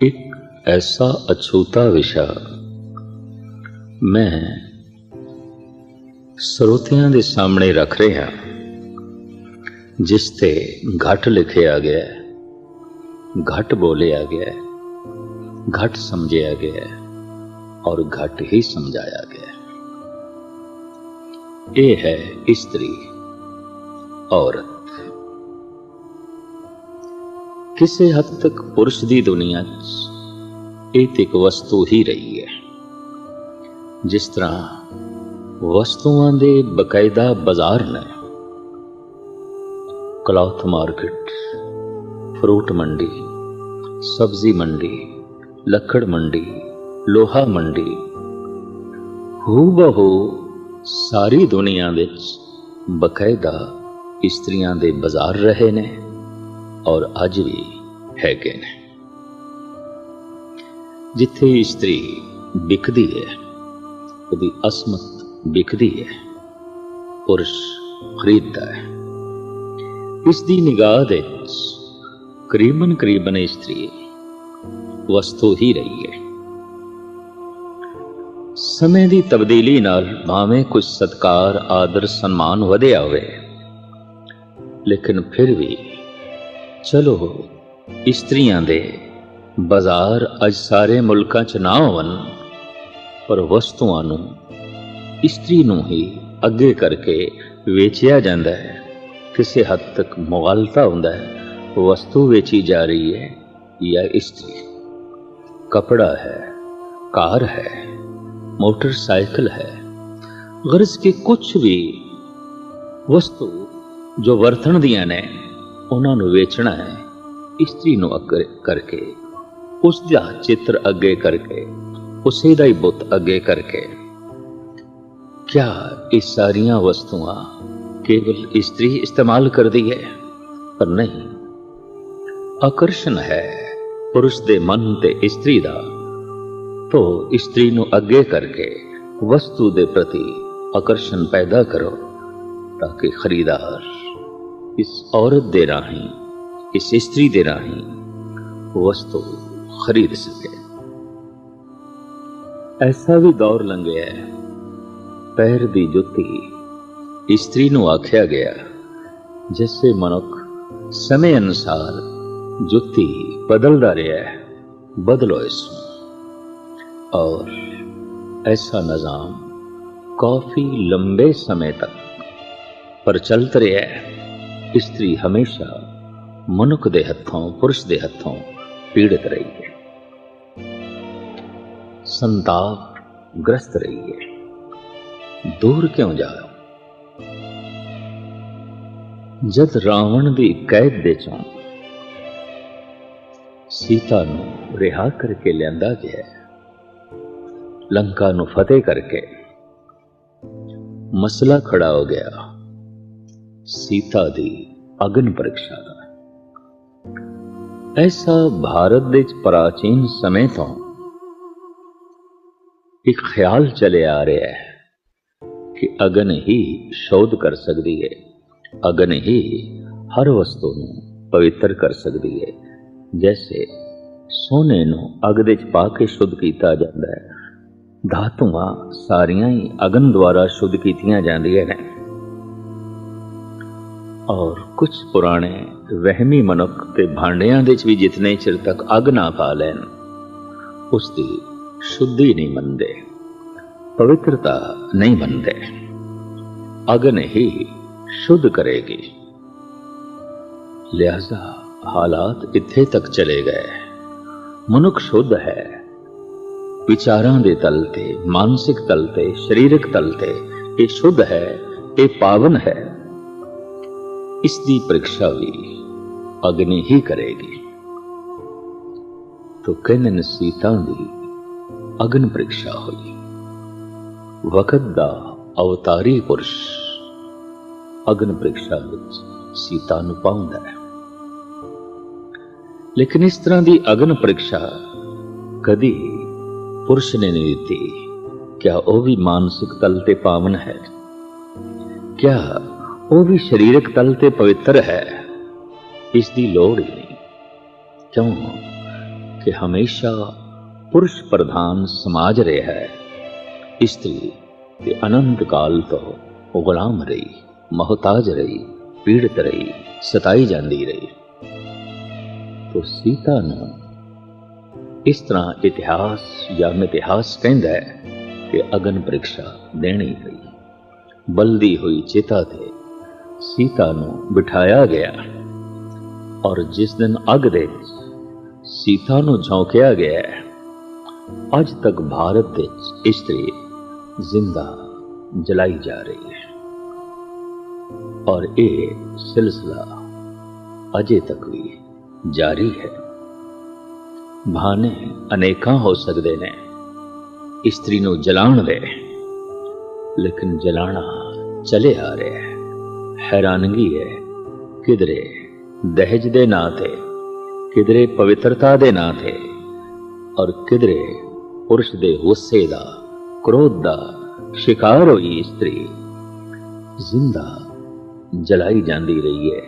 ਇੱਕ ਐਸਾ ਅਛੂਤਾ ਵਿਸ਼ਾ ਮੈਂ ਸਰੋਤਿਆਂ ਦੇ ਸਾਹਮਣੇ ਰੱਖ ਰਿਹਾ, ਜਿਸ ਤੇ ਘਟ ਲਿਖਿਆ ਗਿਆ ਹੈ, ਘਟ ਬੋਲਿਆ ਗਿਆ ਹੈ, ਘਟ ਸਮਝਿਆ ਗਿਆ ਹੈ ਔਰ ਘਟ ਹੀ ਸਮਝਾਇਆ ਗਿਆ ਹੈ। ਇਹ ਹੈ ਇਸਤਰੀ ਔਰਤ। ਕਿਸੇ ਹੱਦ ਤੱਕ ਪੁਰਸ਼ ਦੀ ਦੁਨੀਆ 'ਚ ਇਹ ਤੇ ਇੱਕ ਵਸਤੂ ਹੀ ਰਹੀ ਹੈ। ਜਿਸ ਤਰ੍ਹਾਂ ਵਸਤੂਆਂ ਦੇ ਬਕਾਇਦਾ ਬਾਜ਼ਾਰ ਨੇ, ਕਲੌਥ ਮਾਰਕੀਟ, ਫਰੂਟ ਮੰਡੀ, ਸਬਜ਼ੀ ਮੰਡੀ, ਲੱਕੜ ਮੰਡੀ, ਲੋਹਾ ਮੰਡੀ ਹੂ ਬਹੂ ਸਾਰੀ ਦੁਨੀਆ ਵਿੱਚ ਬਕਾਇਦਾ ਇਸਤਰੀਆਂ ਦੇ ਬਾਜ਼ਾਰ ਰਹੇ ਨੇ। ਔਰ ਅੱਜ ਵੀ ਹੈਗੇ ਨੇ। ਜਿੱਥੇ ਇਸਤਰੀ ਵਿਕਦੀ ਹੈ, ਉਹਦੀ ਅਸਮਤ ਵਿਕਦੀ ਹੈ, ਪੁਰਸ਼ ਖਰੀਦਦਾ ਹੈ। ਇਸ ਦੀ ਨਿਗਾਹ ਦੇ ਵਿੱਚ ਕਰੀਬਨ ਕਰੀਬਨ ਇਸਤਰੀ ਵਸਤੂ ਹੀ ਰਹੀ ਹੈ। ਸਮੇਂ ਦੀ ਤਬਦੀਲੀ ਨਾਲ ਭਾਵੇਂ ਕੁਝ ਸਤਕਾਰ, ਆਦਰ, ਸਨਮਾਨ ਵਧਿਆ ਹੋਵੇ, ਲੇਕਿਨ ਫਿਰ ਵੀ ਚਲੋ ਇਸਤਰੀਆਂ ਦੇ ਬਾਜ਼ਾਰ ਅੱਜ ਸਾਰੇ ਮੁਲਕਾਂ 'ਚ ਨਾ ਹੋਵਨ ਪਰ ਵਸਤੂਆਂ ਨੂੰ ਇਸਤਰੀ ਨੂੰ ਹੀ ਅੱਗੇ ਕਰਕੇ ਵੇਚਿਆ ਜਾਂਦਾ ਹੈ। ਕਿਸੇ ਹੱਦ ਤੱਕ ਮੁਗਾਲਤਾ ਹੁੰਦਾ ਹੈ, ਵਸਤੂ ਵੇਚੀ ਜਾ ਰਹੀ ਹੈ ਜਾਂ ਇਸਤਰੀ। ਕਪੜਾ ਹੈ, ਕਾਰ ਹੈ, ਮੋਟਰਸਾਈਕਲ ਹੈ, ਗਰਜ਼ ਕਿ ਕੁਝ ਵੀ ਵਸਤੂ ਜੋ ਵਰਤਣ ਦੀਆਂ ਨੇ ਉਹਨਾਂ ਨੂੰ ਵੇਚਣਾ ਹੈ। ਇਸਤਰੀ ਨੂੰ ਅੱਗੇ ਕਰਕੇ, ਉਸ ਦਾ ਚਿੱਤਰ ਅੱਗੇ ਕਰਕੇ, ਉਸੇ ਦਾ ਹੀ ਬੁੱਤ ਅੱਗੇ ਕਰਕੇ। ਕਿਆ ਇਹ ਸਾਰੀਆਂ ਵਸਤੂਆਂ ਕੇਵਲ ਇਸਤਰੀ ਇਸਤੇਮਾਲ ਕਰਦੀ ਹੈ? ਪਰ ਨਹੀਂ। ਆਕਰਸ਼ਣ ਹੈ ਪੁਰਸ਼ ਦੇ ਮਨ ਤੇ ਇਸਤਰੀ ਦਾ। ਤੋ ਇਸਤਰੀ ਨੂੰ ਅੱਗੇ ਕਰਕੇ ਵਸਤੂ ਦੇ ਪ੍ਰਤੀ ਆਕਰਸ਼ਣ ਪੈਦਾ ਕਰੋ, ਤਾਂ ਕਿ ਖਰੀਦਾਰ ਇਸ ਔਰਤ ਦੇ ਰਾਹੀਂ ਇਸ ਇਸਤਰੀ ਦੇ ਰਾਹੀਂ ਵਸਤੂ ਖਰੀਦ ਸਕੇ ਐਸਾ ਵੀ ਦੌਰ ਲੰਘਿਆ ਹੈ ਪੈਰ ਦੀ ਜੁੱਤੀ ਇਸਤਰੀ ਨੂੰ ਆਖਿਆ ਗਿਆ ਜਿਸੇ ਮਨੁੱਖ ਸਮੇਂ ਅਨੁਸਾਰ ਜੁੱਤੀ ਬਦਲਦਾ ਰਿਹਾ ਹੈ ਬਦਲੋ ਇਸ और ऐसा निज़ाम काफ़ी लंबे समय तक ਪ੍ਰਚਲਿਤ ਰਿਹਾ ਹੈ ਇਸਤਰੀ ਹਮੇਸ਼ਾ ਮਨੁੱਖ ਦੇ ਹੱਥੋਂ ਪੁਰਸ਼ ਦੇ ਹੱਥੋਂ ਪੀੜਤ ਰਹੀ ਹੈ ਸੰਤਾਪ ਗ੍ਰਸਤ ਰਹੀ ਹੈ ਦੂਰ ਕਿਉਂ ਜਾਓ ਜਦ ਰਾਵਣ ਦੀ ਕੈਦ ਦੇ ਚੋਂ ਸੀਤਾ ਨੂੰ ਰਿਹਾ ਕਰਕੇ ਲਿਆਂਦਾ ਗਿਆ ਲੰਕਾ ਨੂੰ ਫਤਿਹ ਕਰਕੇ ਮਸਲਾ ਖੜਾ ਹੋ ਗਿਆ ਸੀਤਾ ਦੀ ਅਗਨ ਪ੍ਰੀਖਿਆ ਦਾ। ਐਸਾ ਭਾਰਤ ਦੇ ਪ੍ਰਾਚੀਨ ਸਮੇਂ ਤੋਂ ਇੱਕ ਖਿਆਲ ਚਲੇ ਆ ਰਿਹਾ ਹੈ ਕਿ ਅਗਨ ਹੀ ਸ਼ੋਧ ਕਰ ਸਕਦੀ ਹੈ। ਅਗਨ ਹੀ ਹਰ ਵਸਤੂ ਨੂੰ ਪਵਿੱਤਰ ਕਰ ਸਕਦੀ ਹੈ। ਜੈਸੇ ਸੋਨੇ ਨੂੰ ਅਗ ਦੇ ਚ ਪਾ ਕੇ ਸ਼ੁੱਧ ਕੀਤਾ ਜਾਂਦਾ ਹੈ। ਧਾਤੂਆਂ ਸਾਰੀਆਂ ਹੀ ਅਗਨ ਦੁਆਰਾ ਸ਼ੁੱਧ ਕੀਤੀਆਂ ਜਾਂਦੀਆਂ ਨੇ। ਔਰ ਕੁਝ ਪੁਰਾਣੇ ਵਹਿਮੀ ਮਨੁੱਖ ਤੇ ਭਾਂਡਿਆਂ ਦੇ ਵਿੱਚ ਵੀ ਜਿਤਨੇ ਚਿਰ ਤੱਕ ਅਗ ਨਾ ਪਾ ਲੈਣ, ਉਸ ਦੀ ਸ਼ੁੱਧੀ ਨਹੀਂ ਮੰਨਦੇ, ਪਵਿੱਤਰਤਾ ਨਹੀਂ ਮੰਨਦੇ। ਅਗਨ ਹੀ ਸ਼ੁੱਧ ਕਰੇਗੀ। ਲਿਹਾਜ਼ਾ ਹਾਲਾਤ ਇੱਥੇ ਤੱਕ ਚਲੇ ਗਏ। ਮਨੁੱਖ ਸ਼ੁੱਧ ਹੈ। ਵਿਚਾਰਾਂ ਦੇ ਤਲ ਤੇ, ਮਾਨਸਿਕ ਤਲ ਤੇ, ਸਰੀਰਕ ਤਲ ਤੇ ਇਹ ਸ਼ੁੱਧ ਹੈ, ਇਹ ਪਾਵਨ ਹੈ। ਇਸ ਦੀ ਪ੍ਰੀਖਿਆ ਵੀ ਅਗਨੀ ਹੀ ਕਰੇਗੀ। ਤੋ ਕਹਿੰਨ ਸੀਤਾ ਦੀ ਅਗਨ ਪ੍ਰੀਖਿਆ ਹੋਈ। ਵਕਤ ਦਾ ਅਵਤਾਰੀ ਪੁਰਸ਼ ਅਗਨ ਪ੍ਰੀਖਿਆ ਵਿੱਚ ਸੀਤਾ ਨੂੰ ਪਾਉਂਦਾ ਹੈ। ਲੇਕਿਨ ਇਸ ਤਰ੍ਹਾਂ ਦੀ ਅਗਨ ਪ੍ਰੀਖਿਆ ਕਦੀ ਪੁਰਸ਼ ਨੇ ਨਹੀਂ ਦਿੱਤੀ। ਕਿਆ ਉਹ ਵੀ ਮਾਨਸਿਕ ਤਲ ਤੇ ਪਾਵਨ ਹੈ? ਕਿਆ ਉਹ ਵੀ ਸਰੀਰਕ ਤਲ ਤੇ ਪਵਿੱਤਰ ਹੈ। ਇਸ ਦੀ ਲੋੜ ਹੀ ਨਹੀਂ। ਕਿਉਂ? ਕਿ ਹਮੇਸ਼ਾ ਪੁਰਸ਼ ਪ੍ਰਧਾਨ ਸਮਾਜ ਰਿਹਾ ਹੈ। ਇਸਤਰੀ ਤੇ ਅਨੰਤ ਕਾਲ ਤੋਂ ਉਹ ਗੁਲਾਮ ਰਹੀ, ਮਹਤਾਜ ਰਹੀ, ਪੀੜਤ ਰਹੀ, ਸਤਾਈ ਜਾਂਦੀ ਰਹੀ। ਤੋ ਸੀਤਾ ਨੂੰ ਇਸ ਤਰ੍ਹਾਂ ਇਤਿਹਾਸ ਜਾਂ ਮਿਥਿਹਾਸ ਕਹਿੰਦਾ ਹੈ ਕਿ ਅਗਨ ਪ੍ਰੀਖਿਆ ਦੇਣੀ ਪਈ ਬਲਦੀ ਹੋਈ ਚੇਤਾ ਤੇ ਸੀਤਾ ਨੂੰ ਬਿਠਾਇਆ ਗਿਆ ਔਰ ਜਿਸ ਦਿਨ ਅਗ ਦੇ ਸੀਤਾ ਨੂੰ ਝੌਂਕਿਆ ਗਿਆ, ਅੱਜ ਤੱਕ ਭਾਰਤ ਵਿੱਚ ਇਸਤਰੀ ਜ਼ਿੰਦਾ ਜਲਾਈ ਜਾ ਰਹੀ ਹੈ। ਔਰ ਇਹ ਸਿਲਸਿਲਾ ਅਜੇ ਤੱਕ ਵੀ ਜਾਰੀ ਹੈ। ਬਹਾਨੇ ਅਨੇਕਾਂ ਹੋ ਸਕਦੇ ਨੇ ਇਸਤਰੀ ਨੂੰ ਜਲਾਉਣ ਦੇ, ਲੇਕਿਨ ਜਲਾਣਾ ਚਲੇ ਆ ਰਿਹਾ ਹੈ। ਹੈਰਾਨਗੀ ਹੈ। ਕਿਧਰੇ ਦਹਜ ਦੇ ਨਾਂ ਤੇ, ਕਿਧਰੇ ਪਵਿੱਤਰਤਾ ਦੇ ਨਾਂ ਤੇ, ਔਰ ਕਿਧਰੇ ਪੁਰਸ਼ ਦੇ ਗੁੱਸੇ ਦਾ, ਕ੍ਰੋਧ ਦਾ ਸ਼ਿਕਾਰ ਹੋਈ ਇਸਤਰੀ ਜ਼ਿੰਦਾ ਜਲਾਈ ਜਾਂਦੀ ਰਹੀ ਹੈ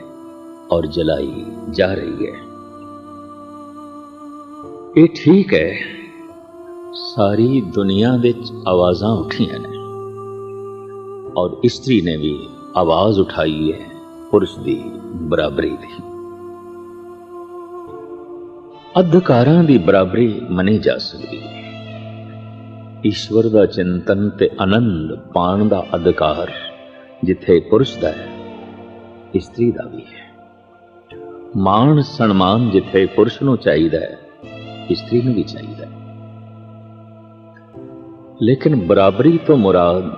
ਔਰ ਜਲਾਈ ਜਾ ਰਹੀ ਹੈ। ਇਹ ਠੀਕ ਹੈ, ਸਾਰੀ ਦੁਨੀਆ ਵਿੱਚ ਆਵਾਜ਼ਾਂ ਉੱਠੀਆਂ ਨੇ। ਔਰ ਇਸਤਰੀ ਨੇ ਵੀ ਆਵਾਜ਼ ਉਠਾਈ ਹੈ, ਪੁਰਸ਼ ਦੀ ਬਰਾਬਰੀ ਦੀ। ਅਧਿਕਾਰਾਂ ਦੀ ਬਰਾਬਰੀ ਮੰਨੀ ਜਾ ਸਕਦੀ ਹੈ। ਈਸ਼ਵਰ ਦਾ ਚਿੰਤਨ ਤੇ ਆਨੰਦ ਪਾਣ ਦਾ ਅਧਿਕਾਰ ਜਿੱਥੇ ਪੁਰਸ਼ ਦਾ ਹੈ, ਇਸਤਰੀ ਦਾ ਵੀ ਹੈ। ਮਾਣ ਸਨਮਾਨ ਜਿੱਥੇ ਪੁਰਸ਼ ਨੂੰ ਚਾਹੀਦਾ ਹੈ, ਇਸਤਰੀ ਨੂੰ ਵੀ ਚਾਹੀਦਾ ਹੈ। ਲੇਕਿਨ ਬਰਾਬਰੀ ਤੋਂ ਮੁਰਾਦ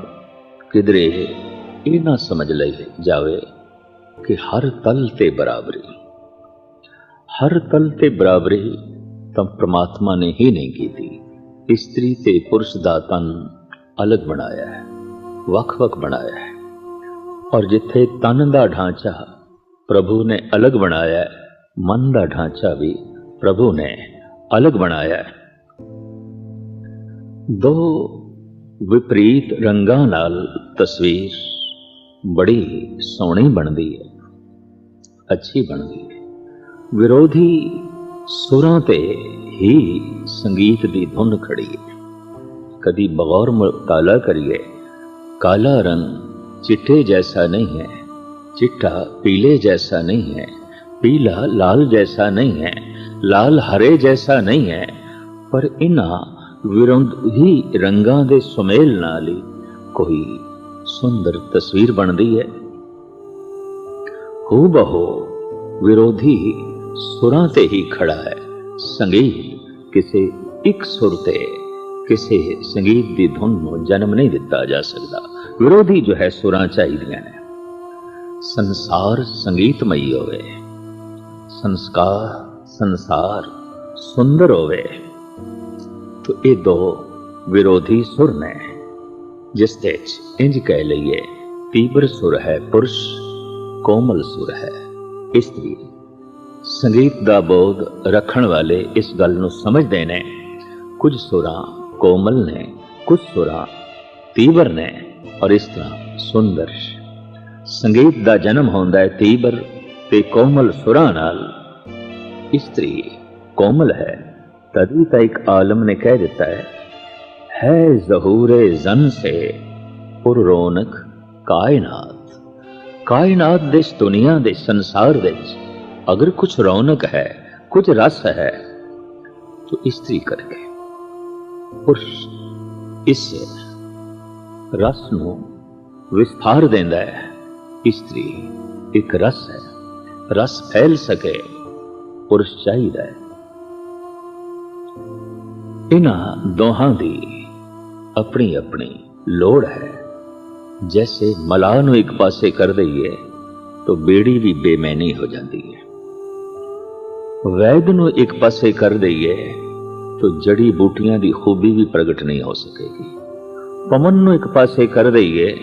ਕਿਧਰੇ ਇਹ ਨਾ ਸਮਝ ਲਈ ਜਾਵੇ ਕਿ ਹਰ ਤਲ ਤੇ ਬਰਾਬਰੀ। ਹਰ ਤਲ ਤੇ ਬਰਾਬਰੀ ਤਾਂ ਪ੍ਰਮਾਤਮਾ ਨੇ ਹੀ ਨਹੀਂ ਕੀਤੀ। ਇਸਤਰੀ ਤੇ ਪੁਰਸ਼ ਦਾ ਤਨ ਅਲੱਗ ਬਣਾਇਆ ਹੈ, ਵੱਖ-ਵੱਖ ਬਣਾਇਆ ਹੈ। ਔਰ ਜਿੱਥੇ ਤਨ ਦਾ ਢਾਂਚਾ ਪ੍ਰਭੂ ਨੇ ਅਲੱਗ ਬਣਾਇਆ ਹੈ, ਮਨ ਦਾ ਢਾਂਚਾ ਵੀ ਪ੍ਰਭੂ ਨੇ ਅਲੱਗ ਬਣਾਇਆ ਹੈ। ਦੋ ਵਿਪਰੀਤ ਰੰਗਾਂ ਨਾਲ ਤਸਵੀਰ ਬੜੀ ਸੋਹਣੀ ਬਣਦੀ ਹੈ ਅੱਛੀ ਬਣਦੀ ਹੈ ਵਿਰੋਧੀ ਸੁਰਾਂ ਤੇ ਹੀ ਸੰਗੀਤ ਦੀ ਧੁਨ ਖੜੀ ਹੈ ਕਦੀ ਬਗੌਰ ਮੁਤਾਲਾ ਕਰੀਏ ਕਾਲਾ ਰੰਗ ਚਿੱਟੇ ਜੈਸਾ ਨਹੀਂ ਹੈ चिट्टा पीले जैसा नहीं है पीला लाल जैसा नहीं है लाल हरे जैसा नहीं है ਪਰ ਇਹਨਾਂ ਵਿਰੋਧੀ ਰੰਗਾਂ ਦੇ ਸੁਮੇਲ ਨਾਲ ਹੀ ਕੋਈ ਸੁੰਦਰ ਤਸਵੀਰ ਬਣਦੀ ਹੈ। ਹੂ ਬਹੋ ਵਿਰੋਧੀ ਸੁਰਾਂ ਤੇ ਹੀ ਖੜਾ ਹੈ। ਸੰਗੀਤ ਕਿਸੇ ਇੱਕ ਸੁਰ ਤੇ ਕਿਸੇ ਸੰਗੀਤ ਦੀ ਧੁਨ ਨੂੰ ਜਨਮ ਨਹੀਂ ਦਿੱਤਾ ਜਾ ਸਕਦਾ। ਵਿਰੋਧੀ ਜੋ ਹੈ ਸੁਰਾਂ ਚਾਹੀਦੀਆਂ ਨੇ। ਸੰਸਾਰ ਸੰਗੀਤਮਈ ਹੋਵੇ। ਸੰਸਕਾਰ ਸੰਸਾਰ ਸੁੰਦਰ ਹੋਵੇ। ਤੋ ਇਹ ਦੋ ਵਿਰੋਧੀ ਸੁਰ ਨੇ। ਜਿਸ ਦੇ ਚ ਇੰਜ ਕਹਿ ਲਈਏ, ਤੀਬਰ ਸੁਰ ਹੈ, ਪੁਰਸ਼ ਕੋਮਲ ਸੁਰ ਹੈ। ਇਸਤਰੀ ਸੰਗੀਤ ਦਾ ਬੋਧ ਰੱਖਣ ਵਾਲੇ ਇਸ ਗੱਲ ਨੂੰ ਸਮਝਦੇ ਨੇ, ਕੁਝ ਸੁਰਾਂ ਕੋਮਲ ਨੇ, ਕੁਝ ਸੁਰਾਂ ਤੀਬਰ ਨੇ ਔਰ ਇਸ ਤਰ੍ਹਾਂ ਸੁੰਦਰ। ਸੰਗੀਤ ਦਾ ਜਨਮ ਹੁੰਦਾ ਹੈ ਤੀਬਰ ਤੇ ਕੋਮਲ ਸੁਰਾਂ ਨਾਲ। ਇਸਤਰੀ ਕੋਮਲ ਹੈ, ਤਦ ਵੀ ਤਾਂ ਇੱਕ ਆਲਮ ਨੇ ਕਹਿ ਦਿੱਤਾ ਹੈ ਹੈ ਜ਼ਹੂਰੇ ਜ਼ਨ ਸੇ, ਪੁਰ ਰੌਨਕ ਕਾਇਨਾਤ। ਕਾਇਨਾਤ ਦੇ ਇਸ ਦੁਨੀਆ ਦੇ ਸੰਸਾਰ ਵਿੱਚ, ਅਗਰ ਕੁਝ ਰੌਣਕ ਹੈ, ਕੁਝ ਰਸ ਹੈ, ਤਾਂ ਇਸਤਰੀ ਕਰਕੇ ਪੁਰਸ਼ ਇਸ ਰਸ ਨੂੰ ਵਿਸਥਾਰ ਦਿੰਦਾ ਹੈ। ਇਸਤਰੀ ਇੱਕ ਰਸ ਹੈ, ਰਸ ਫੈਲ ਸਕੇ, ਪੁਰਸ਼ ਚਾਹੀਦਾ ਹੈ। ਇਹਨਾਂ ਦੋਹਾਂ ਦੀ ਆਪਣੀ ਆਪਣੀ ਲੋੜ ਹੈ। ਜੈਸੇ ਮਲਾਹ ਨੂੰ ਇੱਕ ਪਾਸੇ ਕਰ ਦਈਏ, ਤਾਂ ਬੇੜੀ ਵੀ ਬੇਮੈਨੀ ਹੋ ਜਾਂਦੀ ਹੈ। ਵੈਦ ਨੂੰ ਇੱਕ ਪਾਸੇ ਕਰ ਦਈਏ, ਤਾਂ ਜੜੀ ਬੂਟੀਆਂ ਦੀ ਖੂਬੀ ਵੀ ਪ੍ਰਗਟ ਨਹੀਂ ਹੋ ਸਕੇਗੀ। ਪਵਨ ਨੂੰ ਇੱਕ ਪਾਸੇ ਕਰ ਦਈਏ,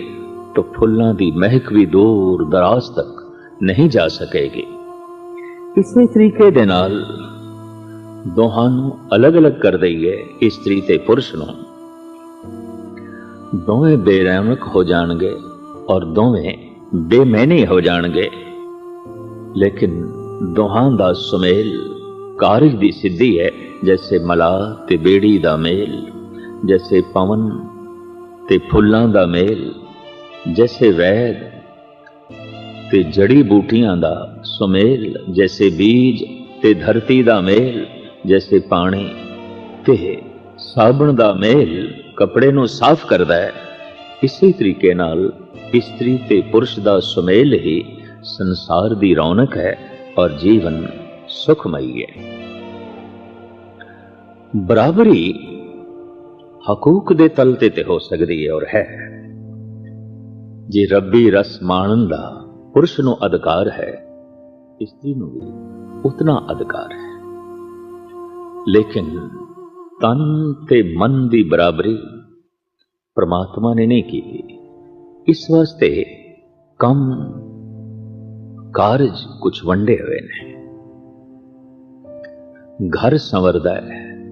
ਤਾਂ ਫੁੱਲਾਂ ਦੀ ਮਹਿਕ ਵੀ ਦੂਰ ਦਰਾਜ਼ ਤੱਕ ਨਹੀਂ ਜਾ ਸਕੇਗੀ। ਇਸੇ ਤਰੀਕੇ ਦੇ ਨਾਲ ਦੋਹਾਂ ਨੂੰ ਅਲੱਗ-ਅਲੱਗ ਕਰ ਦਈਏ ਇਸਤਰੀ ਤੇ ਪੁਰਸ਼ ਨੂੰ। ਦੋਵੇਂ ਬੇਰਹਿਮਕ ਹੋ ਜਾਣਗੇ ਔਰ ਦੋਵੇਂ ਬੇਮੈਨੀ ਹੋ ਜਾਣਗੇ। ਲੇਕਿਨ ਦੋਹਾਂ ਦਾ ਸੁਮੇਲ ਕਾਰਜ ਦੀ ਸਿੱਧੀ ਹੈ, ਜੈਸੇ ਮਲਾ ਤੇ ਬੇੜੀ ਦਾ ਮੇਲ, ਜੈਸੇ ਪਵਨ ਤੇ ਫੁੱਲਾਂ ਦਾ ਮੇਲ, ਜੈਸੇ ਵੈਦ ਤੇ ਜੜੀ ਬੂਟੀਆਂ ਦਾ ਸੁਮੇਲ, ਜੈਸੇ ਬੀਜ ਤੇ ਧਰਤੀ ਦਾ ਮੇਲ, ਜੈਸੇ ਪਾਣੀ ਤੇ ਸਾਬਣ ਦਾ ਮੇਲ। ਕੱਪੜੇ ਨੂੰ ਸਾਫ਼ ਕਰਦਾ ਹੈ, ਇਸੇ ਤਰੀਕੇ ਨਾਲ ਇਸਤਰੀ ਤੇ ਪੁਰਸ਼ ਦਾ ਸੁਮੇਲ ਹੀ ਸੰਸਾਰ ਦੀ ਰੌਣਕ ਹੈ ਔਰ ਜੀਵਨ ਸੁਖਮਈ ਹੈ। ਬਰਾਬਰੀ ਹਕੂਕ ਦੇ ਤਲ ਤੇ ਤੇ ਹੋ ਸਕਦੀ ਹੈ ਔਰ ਹੈ। ਜੇ ਰੱਬੀ ਰਸ ਮਾਣਨ ਦਾ ਪੁਰਸ਼ ਨੂੰ ਅਧਿਕਾਰ ਹੈ, ਇਸਤਰੀ ਨੂੰ ਵੀ ਉਤਨਾ ਅਧਿਕਾਰ ਹੈ। ਲੇਕਿਨ ਤਨ ਤੇ ਮਨ ਦੀ ਬਰਾਬਰੀ ਪ੍ਰਮਾਤਮਾ ਨੇ ਨਹੀਂ ਕੀਤੀ। ਇਸ ਵਾਸਤੇ ਕੰਮ, ਕਾਰਜ ਕੁਝ ਵੰਡੇ ਹੋਏ ਨੇ। ਘਰ ਸੰਵਰਦਾ ਹੈ,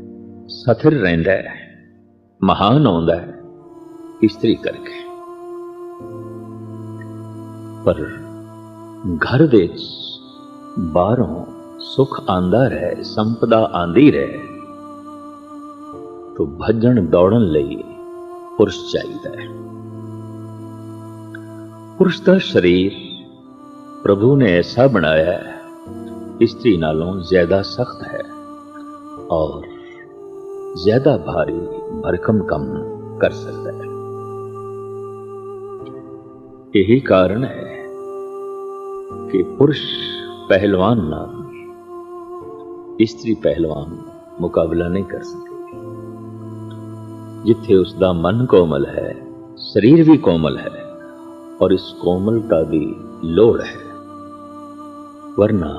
ਸਥਿਰ ਰਹਿੰਦਾ ਹੈ, ਮਹਾਨ ਆਉਂਦਾ ਹੈ, ਇਸਤਰੀ ਕਰਕੇ। ਪਰ ਘਰ ਦੇ ਬਾਹਰੋਂ ਸੁਖ ਆਂਦਾ ਰਹੇ, ਸੰਪਦਾ ਆਂਦੀ ਰਹੇ ਤੋਂ ਭੱਜਣ ਦੌੜਨ ਲਈ ਪੁਰਸ਼ ਚਾਹੀਦਾ ਹੈ। ਪੁਰਸ਼ ਦਾ ਸਰੀਰ ਪ੍ਰਭੂ ਨੇ ਐਸਾ ਬਣਾਇਆ ਹੈ, ਇਸਤਰੀ ਨਾਲੋਂ ਜ਼ਿਆਦਾ ਸਖਤ ਹੈ ਔਰ ਜ਼ਿਆਦਾ ਭਾਰੀ ਭਰਕਮ ਕੰਮ ਕਰ ਸਕਦਾ ਹੈ। ਇਹੀ ਕਾਰਨ ਹੈ ਕਿ ਪੁਰਸ਼ ਪਹਿਲਵਾਨ ਨਾਲ ਇਸਤਰੀ ਪਹਿਲਵਾਨ ਮੁਕਾਬਲਾ ਨਹੀਂ ਕਰ ਸਕੇ। ਜਿੱਥੇ ਉਸ ਦਾ ਮਨ ਕੋਮਲ ਹੈ, ਸਰੀਰ ਵੀ ਕੋਮਲ ਹੈ ਔਰ ਇਸ ਕੋਮਲਤਾ ਦੀ ਲੋੜ ਹੈ। ਵਰਨਾ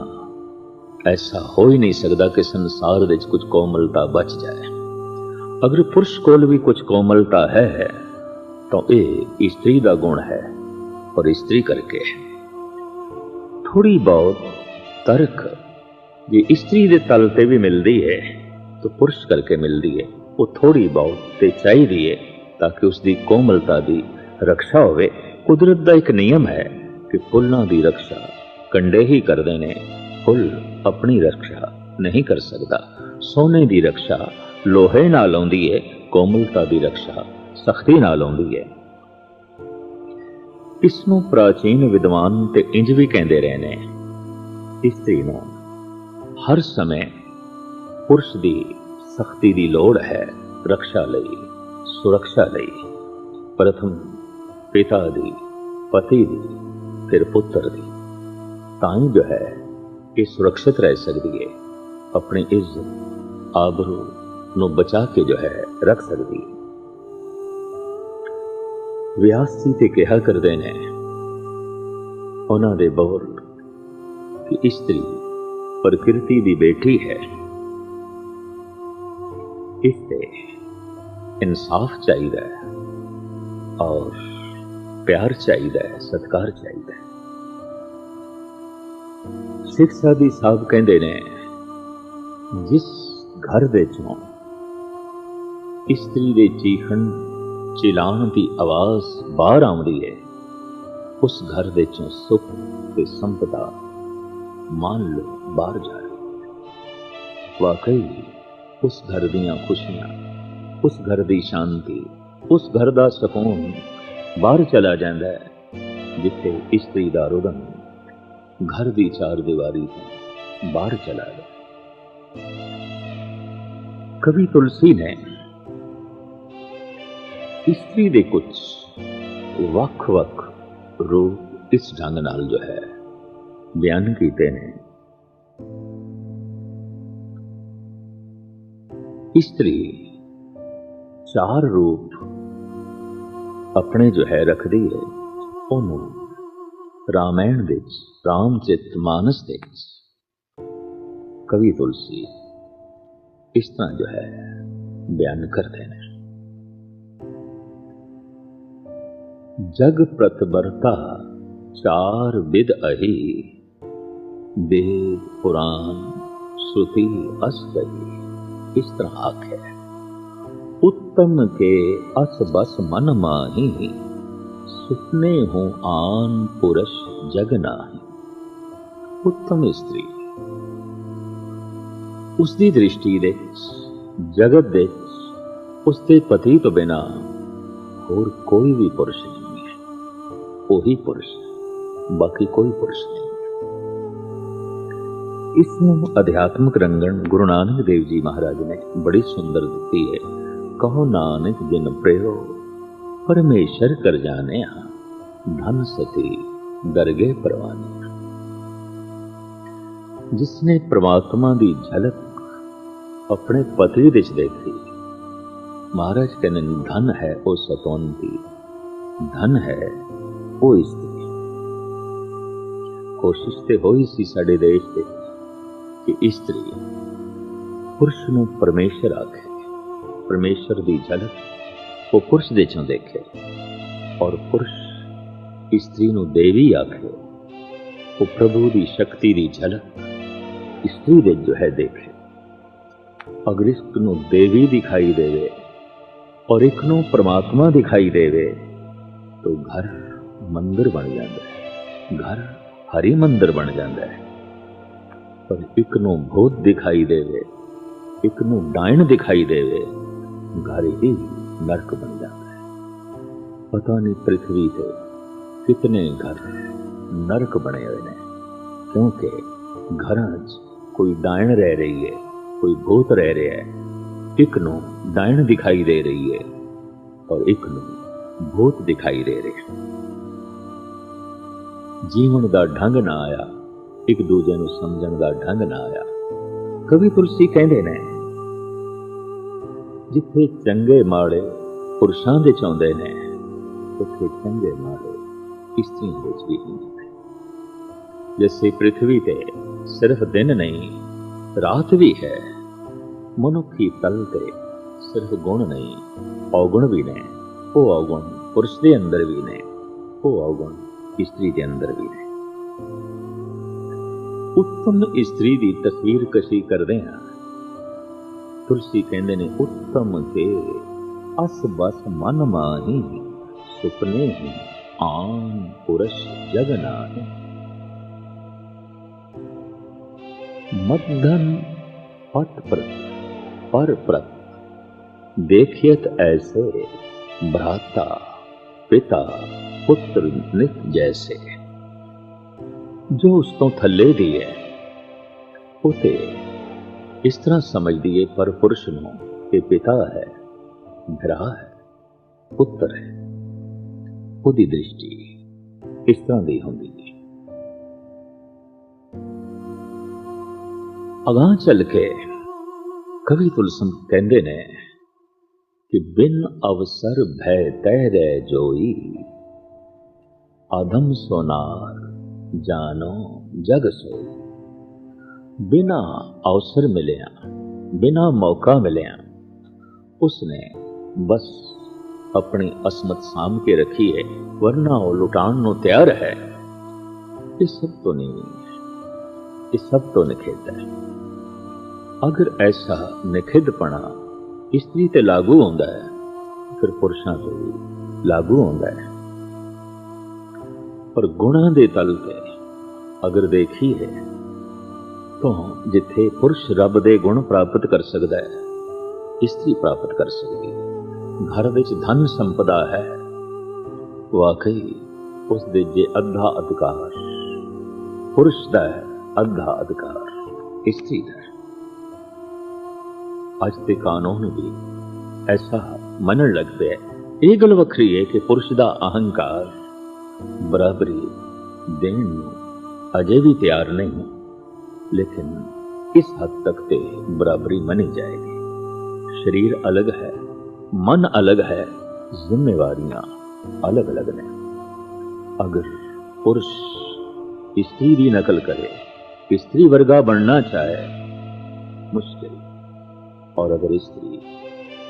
ਐਸਾ ਹੋ ਹੀ ਨਹੀਂ ਸਕਦਾ ਕਿ ਸੰਸਾਰ ਵਿੱਚ ਕੁਝ ਕੋਮਲਤਾ ਬਚ ਜਾਏ। ਅਗਰ ਪੁਰਸ਼ ਕੋਲ ਵੀ ਕੁਝ ਕੋਮਲਤਾ ਹੈ ਤਾਂ ਇਹ ਇਸਤਰੀ ਦਾ ਗੁਣ ਹੈ ਔਰ ਇਸਤਰੀ ਕਰਕੇ। ਥੋੜੀ ਬਹੁਤ ਤਰਕ ਜੇ ਇਸਤਰੀ ਦੇ ਤਲ ਤੇ ਵੀ ਮਿਲਦੀ ਹੈ, ਤਾਂ ਪੁਰਸ਼ ਕਰਕੇ ਮਿਲਦੀ ਹੈ। ਉਹ ਥੋੜੀ ਬਹੁਤ ਤੇ ਚਾਹੀਦੀ ਹੈ ਤਾਂ ਕਿ ਉਸ ਦੀ ਕੋਮਲਤਾ ਦੀ ਰੱਖਿਆ ਹੋਵੇ। ਕੁਦਰਤ ਦਾ ਇੱਕ ਨਿਯਮ ਹੈ ਕਿ ਫੁੱਲਾਂ ਦੀ ਰੱਖਿਆ ਕੰਡੇ ਹੀ ਕਰਦੇ ਨੇ। ਫੁੱਲ ਆਪਣੀ ਰੱਖਿਆ ਨਹੀਂ ਕਰ ਸਕਦਾ। ਸੋਨੇ ਦੀ ਰੱਖਿਆ ਲੋਹੇ ਨਾਲ ਆਉਂਦੀ ਹੈ ਕੋਮਲਤਾ ਦੀ ਰੱਖਿਆ ਸਖਤੀ ਨਾਲ ਆਉਂਦੀ ਹੈ ਇਸ ਨੂੰ ਪ੍ਰਾਚੀਨ ਵਿਦਵਾਨ ਤੇ ਇੰਜ ਵੀ ਕਹਿੰਦੇ ਰਹੇ ਨੇ ਇਸਤਰੀ ਨੂੰ ਹਰ ਸਮੇਂ ਪੁਰਸ਼ ਦੀ ਸਖਤੀ ਦੀ ਲੋੜ ਹੈ ਰੱਖਿਆ ਲਈ ਸੁਰੱਖਿਆ ਲਈ। ਪ੍ਰਥਮ ਪਿਤਾ ਦੀ, ਪਤੀ ਦੀ, ਫਿਰ ਪੁੱਤਰ ਦੀ। ਤਾਂ ਹੀ ਜੋ ਹੈ ਇਹ ਸੁਰੱਖਿਅਤ ਰਹਿ ਸਕਦੀ ਹੈ ਆਪਣੀ ਇੱਜ਼ਤ ਆਬਰੂ ਨੂੰ ਬਚਾ ਕੇ ਜੋ ਹੈ ਰੱਖ ਸਕਦੀ ਹੈ ਜੀ ਤੇ ਕਿਹਾ ਕਰਦੇ ਨੇ, ਉਹਨਾਂ ਦੇ ਬੌਰ ਕਿ ਇਸਤਰੀ ਪ੍ਰਕਿਰਤੀ ਦੀ ਬੇਟੀ ਹੈ। ਇਸ ਤੇ ਇਨਸਾਫ ਚਾਹੀਦਾ ਹੈ ਔਰ ਪਿਆਰ ਚਾਹੀਦਾ ਹੈ, ਸਤਿਕਾਰ ਚਾਹੀਦਾ ਹੈ। ਸਿੱਖ ਸਾਦੀ ਸਾਹਿਬ ਕਹਿੰਦੇ ਨੇ, ਜਿਸ ਘਰ ਦੇ ਚੋਂ ਇਸਤਰੀ ਦੇ ਚੀਖਣ, ਚਿਲਾਣ ਦੀ ਆਵਾਜ਼ ਬਾਹਰ ਆਉਂਦੀ ਹੈ, ਉਸ ਘਰ ਦੇ ਚੋਂ ਸੁੱਖ ਤੇ ਸੰਪਦਾ ਮੰਨ ਲਓ ਬਾਹਰ ਜਾ ਰਹੀ ਵਾਕਈ ਉਸ ਘਰ ਦੀਆਂ ਖੁਸ਼ੀਆਂ, ਉਸ ਘਰ ਦੀ ਸ਼ਾਂਤੀ, ਉਸ ਘਰ ਦਾ ਸਕੂਨ ਬਾਹਰ ਚਲਾ ਜਾਂਦਾ ਹੈ, ਜਿੱਥੇ ਇਸਤਰੀ ਦਾ ਰੁਦਨ ਘਰ ਦੀ ਚਾਰ ਦੀਵਾਰੀ ਬਾਹਰ ਚਲਾ ਗਿਆ। ਕਵੀ ਤੁਲਸੀ ਨੇ ਇਸਤਰੀ ਦੇ ਕੁਝ ਵੱਖ-ਵੱਖ ਰੂਪ ਇਸ ਢੰਗ ਨਾਲ ਜੋ ਹੈ, ਬਿਆਨ ਕੀਤੇ ਨੇ। ਇਸਤਰੀ, ਚਾਰ ਰੂਪ ਆਪਣੇ ਜੋ ਹੈ ਰੱਖਦੀ ਹੈ, ਉਹਨੂੰ ਰਾਮਾਇਣ ਵਿੱਚ, ਰਾਮਚਿਤ ਮਾਨਸ ਦੇ ਵਿੱਚ। ਕਵੀ ਤੁਲਸੀ ਇਸ ਤਰ੍ਹਾਂ ਜੋ ਹੈ ਬਿਆਨ ਕਰਦੇ ਨੇ। ਜਗ ਪ੍ਰਤਬਰਤਾ ਚਾਰ ਵਿਦ ਅਹੀ ਦੇ ਪੁਰਾਨ ਸੁਤੀ ਅਸਤਹੀ। गई इस तरह आख्या उत्तम के अस बस मन माही सुपने हो आन पुरुष जग नाही उत्तम स्त्री ਉਸ ਦੀ ਦ੍ਰਿਸ਼ਟੀ ਦੇ ਵਿੱਚ ਜਗਤ ਦੇ ਵਿੱਚ ਉਸ ਦੇ ਪਤੀ ਤੋਂ ਬਿਨਾ ਹੋਰ ਕੋਈ ਵੀ ਪੁਰਸ਼ ਨਹੀਂ ਹੈ ਉਹੀ ਪੁਰਸ਼ ਹੈ, ਬਾਕੀ ਕੋਈ ਪੁਰਸ਼ ਨਹੀਂ ਇਸ ਨੂੰ ਅਧਿਆਤਮਿਕ ਰੰਗਣ ਗੁਰੂ ਨਾਨਕ ਦੇਵ ਜੀ ਮਹਾਰਾਜ ਨੇ ਬੜੀ ਸੁੰਦਰ ਦਿੱਤੀ ਹੈ। ਕਹੋ ਨਾਨਕ, ਜਿਨ ਪ੍ਰੇਓ ਪਰਮੇਸ਼ਰ ਕਰ ਜਾਣਿਆ, ਧਨ ਸਤੀ ਦਰਗੇ ਪਰਵਾਨੀ ਜਿਸਨੇ ਪ੍ਰਮਾਤਮਾ ਦੀ ਝਲਕ ਆਪਣੇ ਪਤੀ ਵਿੱਚ ਦੇਖੀ, ਮਹਾਰਾਜ ਕਹਿੰਦੇ ਨੇ, ਧਨ ਹੈ ਉਹ ਸਤਵੰਤੀ ਧਨ ਹੈ ਉਹ ਇਸਤਰੀ। ਕੋਸ਼ਿਸ਼ ਤੇ ਹੋਈ ਸੀ ਸਾਡੇ ਦੇਸ਼ ਤੇ। ਕਿ ਇਸਤਰੀ ਪੁਰਸ਼ ਨੂੰ ਪਰਮੇਸ਼ਰ ਆਖੇ, ਪਰਮੇਸ਼ਰ ਦੀ ਝਲਕ ਉਹ ਪੁਰਸ਼ ਦੇ ਚੋਂ ਦੇਖੇ ਔਰ ਪੁਰਸ਼ ਇਸਤਰੀ ਨੂੰ ਦੇਵੀ ਆਖੇ, ਉਹ ਪ੍ਰਭੂ ਦੀ ਸ਼ਕਤੀ ਦੀ ਝਲਕ ਇਸਤਰੀ ਵਿੱਚ ਜੋ ਹੈ ਦੇਖੇ। ਅਗਰ ਇਸ ਨੂੰ ਦੇਵੀ ਦਿਖਾਈ ਦੇਵੇ ਔਰ ਇੱਕ ਨੂੰ ਪਰਮਾਤਮਾ ਦਿਖਾਈ ਦੇਵੇ, ਤਾਂ ਘਰ ਮੰਦਰ ਬਣ ਜਾਂਦਾ ਹੈ, ਘਰ ਹਰੀ ਮੰਦਰ ਬਣ ਜਾਂਦਾ ਹੈ। ਪਰ ਇੱਕ ਨੂੰ ਭੂਤ ਦਿਖਾਈ ਦੇਵੇ, ਇੱਕ ਨੂੰ ਡਾਇਣ ਦਿਖਾਈ ਦੇਵੇ, ਘਰ ਹੀ ਨਰਕ ਬਣ ਜਾਂਦਾ ਹੈ। ਪਤਾ ਨਹੀਂ ਪ੍ਰithvi ਤੇ ਕਿਤਨੇ ਘਰ ਨਰਕ ਬਣੇ ਹੋਏ ਨੇ, ਕਿਉਂਕਿ ਘਰਾਂ 'ਚ ਕੋਈ ਡਾਇਣ ਰਹਿ ਰਹੀ ਹੈ, ਕੋਈ ਭੂਤ ਰਹਿ ਰਿਹਾ ਹੈ। ਇੱਕ ਨੂੰ ਡਾਇਣ ਦਿਖਾਈ ਦੇ ਰਹੀ ਹੈ ਔਰ ਇੱਕ ਨੂੰ ਭੂਤ ਦਿਖਾਈ ਦੇ ਰਿਹਾ ਹੈ। ਜੀਵਨ ਦਾ ਢੰਗ ਨਾ ਆਇਆ ਇੱਕ ਦੂਜੇ ਨੂੰ ਸਮਝਣ ਦਾ ਢੰਗ ਨਾ ਆਇਆ। ਕਵੀ ਤੁਲਸੀ ਕਹਿੰਦੇ ਨੇ, ਜਿੱਥੇ ਚੰਗੇ ਮਾੜੇ ਪੁਰਸ਼ਾਂ ਦੇ ਚਾਹੁੰਦੇ ਨੇ, ਉੱਥੇ ਚੰਗੇ ਮਾੜੇ ਇਸਤਰੀਆਂ ਵਿੱਚ ਵੀ ਹੁੰਦੇ ਨੇ। ਜਿਵੇਂ ਪ੍ਰithvi ਤੇ ਸਿਰਫ ਦਿਨ ਨਹੀਂ, ਰਾਤ ਵੀ ਹੈ। ਮਨੁੱਖੀ ਤਲ ਤੇ ਸਿਰਫ ਗੁਣ ਨਹੀਂ, ਔਗੁਣ ਵੀ ਨੇ, ਉਹ ਔਗੁਣ ਪੁਰਸ਼ ਦੇ ਅੰਦਰ ਵੀ ਨੇ, ਉਹ ਔਗੁਣ ਇਸਤਰੀ ਦੇ ਅੰਦਰ ਵੀ ਨੇ। ਉੱਤਮ ਇਸਤਰੀ ਦੀ ਤਸਵੀਰ ਕਸ਼ੀ ਕਰਦੇ ਹਾਂ ਤੁਲਸੀ ਕਹਿੰਦੇ ਨੇ ਉੱਤਮ ਕੇ ਅਸ ਬਸ ਮਨ ਮਾਹੀ ਸੁਪਨੇ ਹੀ ਆਨ ਪੁਰਸ਼ ਜਗਨਾ ਹੈ ਮਦਨ ਪਤ ਪ੍ਰਤ पर प्रत देखियत ऐसे भ्राता पिता पुत्र नित जैसे ਜੋ ਉਸ ਤੋਂ ਥੱਲੇ ਦੀ ਹੈ, ਉਹ ਤੇ ਇਸ ਤਰ੍ਹਾਂ ਸਮਝਦੀ ਹੈ ਪਰ ਪੁਰਸ਼ ਨੂੰ ਕਿ ਪਿਤਾ ਹੈ, ਭਰਾ ਹੈ, ਪੁੱਤਰ ਹੈ, ਉਹਦੀ ਦ੍ਰਿਸ਼ਟੀ ਇਸ ਤਰ੍ਹਾਂ ਦੀ ਹੁੰਦੀ ਹੈ ਅਗਾਹ ਚੱਲ ਕੇ ਕਵੀ ਤੁਲਸਮ ਕਹਿੰਦੇ ਨੇ ਕਿ ਬਿਨ ਅਵਸਰ ਭੈ ਤੈ ਰਹਿ ਜੋਈ, ਆਦਮ ਸੋਨਾਰ ਜਾਨੋ ਜਗ ਸੋਈ ਬਿਨਾ ਅਵਸਰ ਮਿਲਿਆ, ਬਿਨਾ ਮੌਕਾ ਮਿਲਿਆ, ਉਸਨੇ ਬਸ ਆਪਣੀ ਅਸਮਤ ਸਾਮ ਕੇ ਰੱਖੀ ਹੈ, ਵਰਨਾ ਉਹ ਲੁਟਾਉਣ ਨੂੰ ਤਿਆਰ ਹੈ। ਇਹ ਸਭ ਤੋਂ ਨਹੀਂ ਇਹ ਸਭ ਤੋਂ ਨਿਖੇਧ ਹੈ। ਅਗਰ ਐਸਾ ਨਿਖੇਧਪਣਾ ਇਸਤਰੀ ਤੇ ਲਾਗੂ ਹੁੰਦਾ ਹੈ, ਫਿਰ ਪੁਰਸ਼ਾਂ ਤੇ ਵੀ ਲਾਗੂ ਹੁੰਦਾ ਹੈ। ਪਰ ਗੁਣਾਂ ਦੇ ਤਲ ਤੇ ਅਗਰ ਦੇਖੀ ਹੈ, ਤਾਂ ਜਿੱਥੇ ਪੁਰਸ਼ ਰੱਬ ਦੇ ਗੁਣ ਪ੍ਰਾਪਤ ਕਰ ਸਕਦਾ ਹੈ, ਇਸਤਰੀ ਪ੍ਰਾਪਤ ਕਰ ਸਕਦੀ ਹੈ। ਘਰ ਵਿੱਚ ਧਨ ਸੰਪਦਾ ਹੈ, ਵਾਕਈ ਉਸ ਦੇ ਜੇ ਅੱਧਾ ਅਧਿਕਾਰ, ਪੁਰਸ਼ ਦਾ ਹੈ ਅੱਧਾ ਅਧਿਕਾਰ, ਇਸਤਰੀ ਦਾ ਅੱਜ ਦੇ ਕਾਨੂੰਨ ਵੀ ਐਸਾ ਮੰਨਣ ਲੱਗ ਪਿਆ ਇਹ ਗੱਲ ਵੱਖਰੀ ਹੈ ਕਿ ਪੁਰਸ਼ ਦਾ ਅਹੰਕਾਰ ਬਰਾਬਰੀ ਦੇਣ ਨੂੰ अजय भी तैयार नहीं, लेकिन इस हद तक ते बराबरी मनी जाएगी। शरीर अलग है, मन अलग है जिम्मेवार अलग अलग ने अगर पुरुष स्त्री की नकल करे, स्त्री वर्गा बनना चाहे, मुश्किल। और अगर स्त्री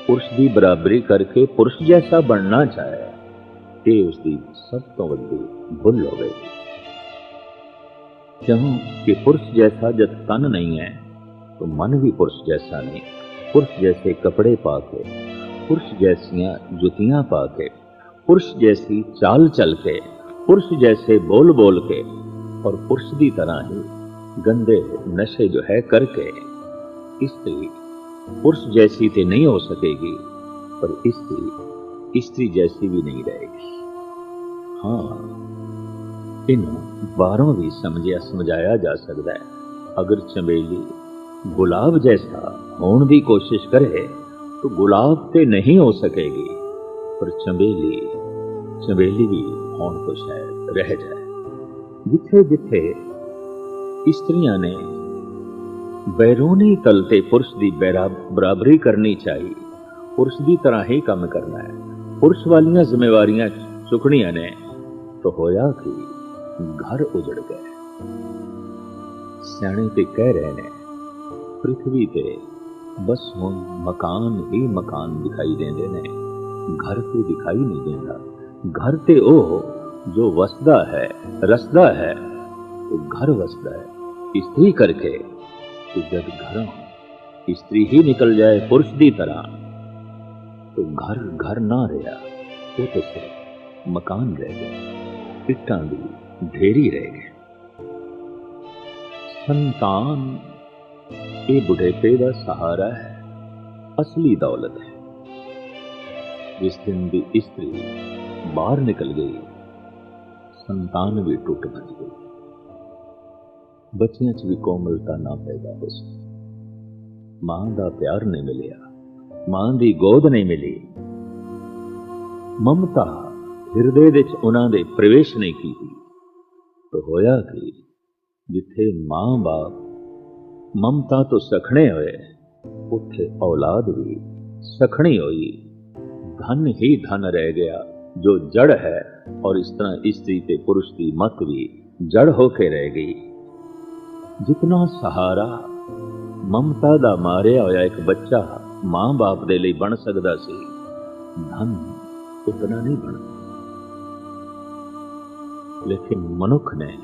पुरुष की बराबरी करके पुरुष जैसा बनना चाहे ये उसकी सब तो वो भूल हो गई। क्यों कि पुरुष जैसा जब तन नहीं है तो मन भी पुरुष जैसा नहीं। पुरुष जैसे कपड़े पाके, पुरुष जैसिया जुतियाँ पाके, पुरुष जैसी चाल चल के पुरुष जैसे बोल बोल के और पुरुष की तरह ही गंदे नशे जो है करके। स्त्री पुरुष जैसी तो नहीं हो सकेगी, पर स्त्री स्त्री जैसी भी नहीं रहेगी। हाँ ਇਹਨੂੰ ਬਾਹਰੋਂ ਵੀ ਸਮਝਿਆ ਸਮਝਾਇਆ ਜਾ ਸਕਦਾ ਹੈ। ਅਗਰ ਚਮੇਲੀ ਗੁਲਾਬ ਜੈਸਾ ਹੋਣ ਦੀ ਕੋਸ਼ਿਸ਼ ਕਰੇ, ਤਾਂ ਗੁਲਾਬ ਤੇ ਨਹੀਂ ਹੋ ਸਕੇਗੀ। ਪਰ ਚਮੇਲੀ ਚਮੇਲੀ ਵੀ ਹੋਣ ਤੋਂ ਸ਼ਾਇਦ ਰਹਿ ਜਾਏ। ਜਿੱਥੇ ਜਿੱਥੇ ਇਸਤਰੀਆਂ ਨੇ ਬੈਰੂਨੀ ਤਲ ਤੇ ਪੁਰਸ਼ ਦੀ ਬੈਰਾ- ਬਰਾਬਰੀ ਕਰਨੀ ਚਾਹੀ, ਪੁਰਸ਼ ਦੀ ਤਰ੍ਹਾਂ ਹੀ ਕੰਮ ਕਰਨਾ ਹੈ। ਪੁਰਸ਼ ਵਾਲੀਆਂ ਜ਼ਿੰਮੇਵਾਰੀਆਂ ਚੁੱਕਣੀਆਂ ਨੇ, ਤਾਂ ਹੋਇਆ ਕਿ? ਘਰ ਉਜੜ ਗਏ ਸਿਆਣੇ ਤੇ ਕਹਿ ਰਹੇ ਨੇ ਪ੍ਰithvi ਤੇ ਬਸ ਹੁਣ ਮਕਾਨ ਹੀ ਮਕਾਨ ਦਿਖਾਈ ਦਿੰਦੇ ਨੇ ਘਰ ਤੇ ਦਿਖਾਈ ਨਹੀਂ ਦਿੰਦਾ ਘਰ ਤੇ ਉਹ ਜੋ ਵਸਦਾ ਹੈ ਰਸਦਾ ਹੈ ਉਹ ਘਰ ਵਸਦਾ ਹੈ ਇਸਤਰੀ ਕਰਕੇ ਕਿ ਜਦ ਘਰੋਂ ਇਸਤਰੀ ਹੀ ਨਿਕਲ ਜਾਏ ਪੁਰਸ਼ ਦੀ ਤਰ੍ਹਾਂ तो घर घर ना रहा वो तो सिर्फ मकान रह गए ਇੱਟਾਂ ਦੀ ਢੇਰੀ ਰਹਿ ਗਏ। ਸੰਤਾਨ, ਇਹ ਬੁਢੇਪੇ ਦਾ ਸਹਾਰਾ ਹੈ, ਅਸਲੀ ਦੌਲਤ ਹੈ। ਜਿਸ ਦਿਨ ਦੀ ਇਸਤਰੀ ਬਾਹਰ ਨਿਕਲ ਗਈ, ਸੰਤਾਨ ਵੀ ਟੁੱਟ ਭੱਜ ਗਈ ਬੱਚਿਆਂ 'ਚ ਵੀ ਕੋਮਲਤਾ ਨਾ ਪੈਦਾ ਹੋ ਸਕੀ। ਮਾਂ ਦਾ ਪਿਆਰ ਨਹੀਂ ਮਿਲਿਆ, ਮਾਂ ਦੀ ਗੋਦ ਨਹੀਂ ਮਿਲੀ। ਮਮਤਾ ਹਿਰਦੇ ਵਿੱਚ ਉਹਨਾਂ ਦੇ ਪ੍ਰਵੇਸ਼ ਨਹੀਂ ਕੀਤੀ। ਤਾਂ ਹੋਇਆ ਕਿ ਜਿੱਥੇ ਮਾਂ-ਬਾਪ ਮਮਤਾ ਤੋਂ ਸਖਣੇ ਹੋਏ, ਉੱਥੇ ਔਲਾਦ ਵੀ ਸਖਣੀ ਹੋਈ। ਧਨ ਹੀ ਧਨ ਰਹਿ ਗਿਆ, ਜੋ ਜੜ ਹੈ ਔਰ ਇਸ ਤਰ੍ਹਾਂ ਇਸਤਰੀ ਤੇ ਪੁਰਸ਼ ਦੀ ਮਤ ਵੀ ਜੜ ਹੋ ਕੇ ਰਹਿ ਗਈ। ਜਿਤਨਾ ਸਹਾਰਾ ਮਮਤਾ ਦਾ ਮਾਰਿਆ ਹੋਇਆ ਇੱਕ ਬੱਚਾ ਮਾਂ-ਬਾਪ ਦੇ ਲਈ ਬਣ ਸਕਦਾ ਸੀ, ਧਨ ਉਤਨਾ ਨਹੀਂ ਬਣ ਲੇਕਿਨ ਮਨੁੱਖ ਨੇ,